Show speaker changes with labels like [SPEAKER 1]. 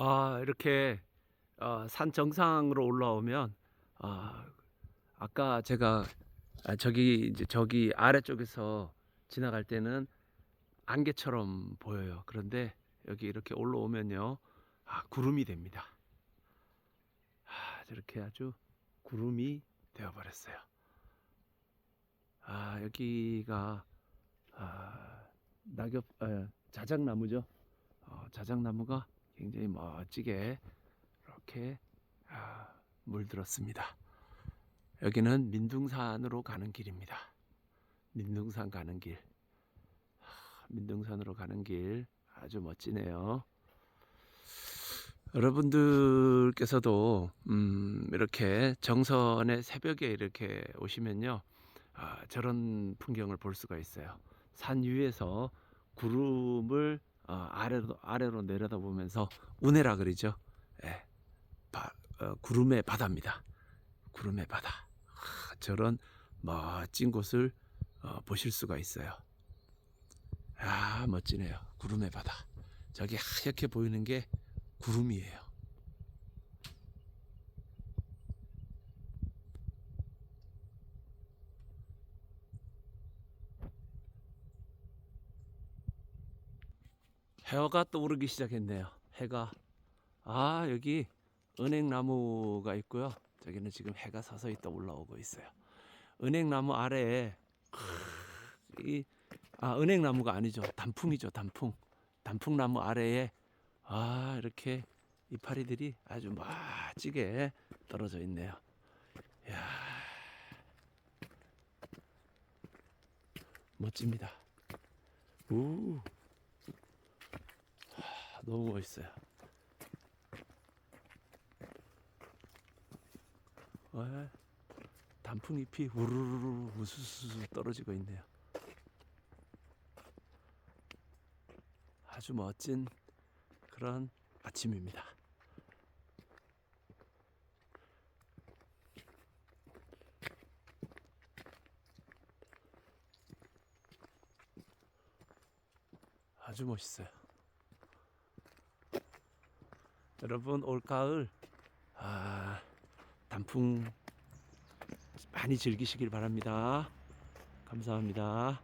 [SPEAKER 1] 아, 이렇게 어, 산 정상으로 올라오면 아, 아까 제가 아, 저기 이제 저기 아래쪽에서 지나갈 때는 안개처럼 보여요. 그런데 여기 이렇게 올라오면요. 아, 구름이 됩니다. 아, 저렇게 아주 구름이 되어 버렸어요. 아, 여기가 아, 낙엽 아, 자작나무죠. 어, 자작나무가 굉장히 멋지게 이렇게 아, 물들었습니다. 여기는 민둥산으로 가는 길입니다. 민둥산 가는 길. 하, 민둥산으로 가는 길 아주 멋지네요. 여러분들께서도 음, 이렇게 정선의 새벽에 이렇게 오시면요, 아, 저런 풍경을 볼 수가 있어요. 산 위에서 구름을 어, 아래로 아래로 내려다 보면서 운해라 그러죠. 예, 바- 어, 구름의 바다입니다. 구름의 바다. 하, 저런 멋진 곳을 어, 보실 수가 있어요. 아 멋지네요. 구름의 바다. 저기 하얗게 보이는 게 구름이에요. 해가 떠오르기 시작했네요. 해가 아 여기 은행나무가 있고요. 저기는 지금 해가 서서히 떠 올라오고 있어요. 은행나무 아래에 이 아 은행나무가 아니죠. 단풍이죠. 단풍. 단풍나무 아래에 아 이렇게 이파리들이 아주 멋지게 떨어져 있네요. 야 멋집니다. 우 하, 너무 멋있어요. 에, 단풍잎이 우르르르 우수수 떨어지고 있네요. 아주 멋진 그런 아침입니다. 아주 멋있어요. 여러분 올가을 아, 단풍 많이 즐기시길 바랍니다. 감사합니다.